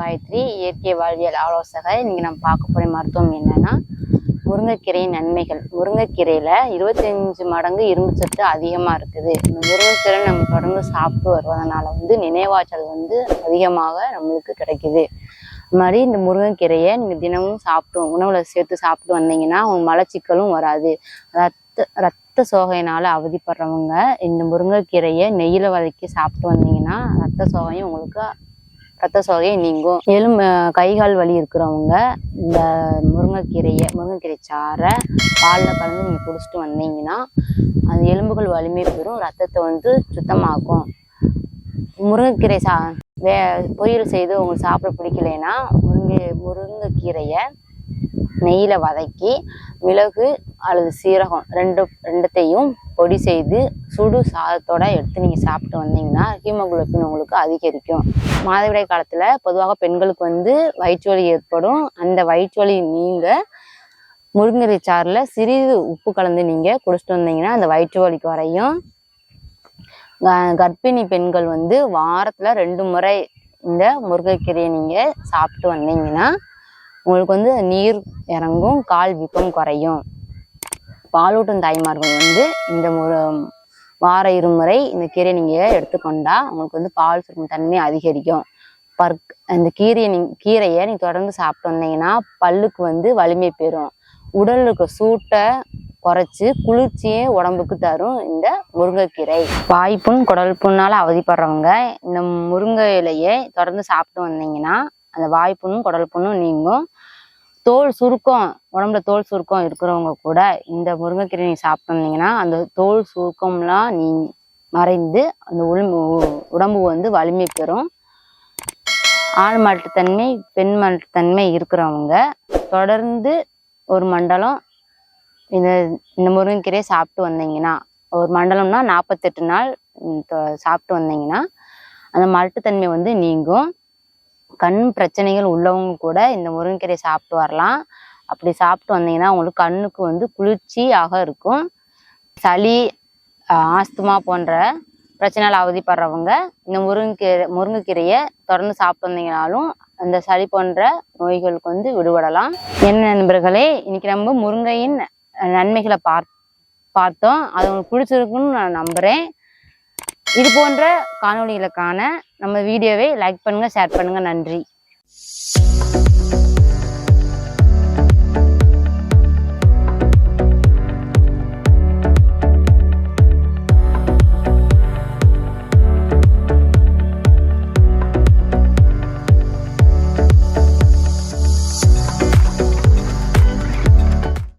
காயத்ரி இயற்கை வாழ்வியல் ஆலோசகர். இன்னைக்கு நம்ம பார்க்க போகிற மருத்துவம் என்னன்னா முருங்கைக்கீரையின் நன்மைகள். முருங்கைக்கீரையில இருபத்தஞ்சு மடங்கு இரும்பு சத்து அதிகமாக இருக்குது. இந்த முருங்கைக்கீரை நம்ம தொடர்ந்து சாப்பிட்டு வருவதனால வந்து நினைவாற்றல் வந்து அதிகமாக நம்மளுக்கு கிடைக்குது. அது மாதிரி இந்த முருங்கைக்கீரையை நீங்கள் தினமும் சாப்பிட்டு உணவுல சேர்த்து சாப்பிட்டு வந்தீங்கன்னா உங்க மலச்சிக்கலும் வராது. ரத்த ரத்த சோகையினால அவதிப்படுறவங்க இந்த முருங்கைக்கீரையை நெய்யில வதக்கி சாப்பிட்டு வந்தீங்கன்னா ரத்த சோகையும் உங்களுக்கு ரத்த சோகை நீங்கும். எலும்பு கைகால் வலி இருக்கிறவங்க இந்த முருங்கைக்கீரையை முருங்கைக்கீரை சாறை பாலில் கலந்து நீங்கள் குடிச்சிட்டு வந்தீங்கன்னா அது எலும்புகள் வலிமை பெறும் ரத்தத்தை வந்து சுத்தமாக்கும். முருங்கைக்கீரை சா வே பொரியல் செய்து உங்களுக்கு சாப்பிட பிடிக்கலைன்னா முருங்கை முருங்கைக்கீரையை நெய்யில் வதக்கி மிளகு அல்லது சீரகம் ரெண்டு ரெண்டுத்தையும் பொடி செய்து சுடு சாதத்தோட எடுத்து நீங்கள் சாப்பிட்டு வந்தீங்கன்னா ஹீமோகுளோபின் உங்களுக்கு அதிகரிக்கும். மாதவிடாய் காலத்தில் பொதுவாக பெண்களுக்கு வந்து வயிற்றுவலி ஏற்படும். அந்த வயிற்று நீங்கள் நீங்க முருங்கை சாறில் சிறிது உப்பு கலந்து நீங்கள் குடிச்சிட்டு வந்தீங்கன்னா அந்த வயிற்று வலிக்கு வரையும் க- கர்ப்பிணி பெண்கள் வந்து வாரத்தில் ரெண்டு முறை இந்த முருங்கைக்கீரையை நீங்கள் சாப்பிட்டு வந்தீங்கன்னா உங்களுக்கு வந்து நீர் இறங்கும் கால் வீக்கம் குறையும். பாலூட்டும் தாய்மார்கள் வந்து இந்த ஒரு வார இருமுறை இந்த கீரையை நீங்கள் எடுத்துக்கொண்டா உங்களுக்கு வந்து பால் சுருக்கும் தன்மை அதிகரிக்கும். பர்க் அந்த கீரையை நீ கீரையை நீங்கள் தொடர்ந்து சாப்பிட்டு வந்தீங்கன்னா பல்லுக்கு வந்து வலிமை பெறும். உடல்ல இருக்க சூட்டை குறைச்சி குளிர்ச்சியே உடம்புக்கு தரும் இந்த முருங்கைக்கீரை. வாய்ப்புண் குடல் புண்ணால் அவதிப்படுறவங்க இந்த முருங்கை இலையை தொடர்ந்து சாப்பிட்டு வந்தீங்கன்னா அந்த வாய்ப்புண்ணும் குடல் புண்ணும் நீங்கும். தோல் சுருக்கம் உடம்புல தோல் சுருக்கம் இருக்கிறவங்க கூட இந்த முருங்கைக்கீரை நீ சாப்பிட்டுருந்தீங்கன்னா அந்த தோல் சுருக்கம்லாம் நீ மறைந்து அந்த உடம்பு உடம்பு வந்து வலிமை பெறும். ஆண் மலட்டுத்தன்மை பெண் மலட்டுத்தன்மை இருக்கிறவங்க தொடர்ந்து ஒரு மண்டலம் இந்த இந்த முருங்கைக்கீரையை சாப்பிட்டு வந்தீங்கன்னா ஒரு மண்டலம்னா நாற்பத்தெட்டு நாள் சாப்பிட்டு வந்தீங்கன்னா அந்த மட்டுத்தன்மை வந்து நீங்கும். கண் பிரச்சனைகள் உள்ளவங்க கூட இந்த முருங்கைக்கீரையை சாப்பிட்டு வரலாம். அப்படி சாப்பிட்டு வந்தீங்கன்னா உங்களுக்கு கண்ணுக்கு வந்து குளிர்ச்சியாக இருக்கும். சளி ஆஸ்துமா போன்ற பிரச்சனையால் அவதிப்படுறவங்க இந்த முருங்கைக்கீரை முருங்கைக்கீரையை தொடர்ந்து சாப்பிட்டு வந்தீங்கனாலும் அந்த சளி போன்ற நோய்களுக்கு வந்து விடுபடலாம். என்ன நண்பர்களே இன்னைக்கு நம்ம முருங்கையின் நன்மைகளை பார் பார்த்தோம். அது உங்களுக்கு பிடிச்சிருக்குன்னு நான் நம்புகிறேன் இது போன்ற காணொலிகளுக்கான நம்ம வீடியோவை லைக் பண்ணுங்கள் ஷேர் பண்ணுங்கள் நன்றி.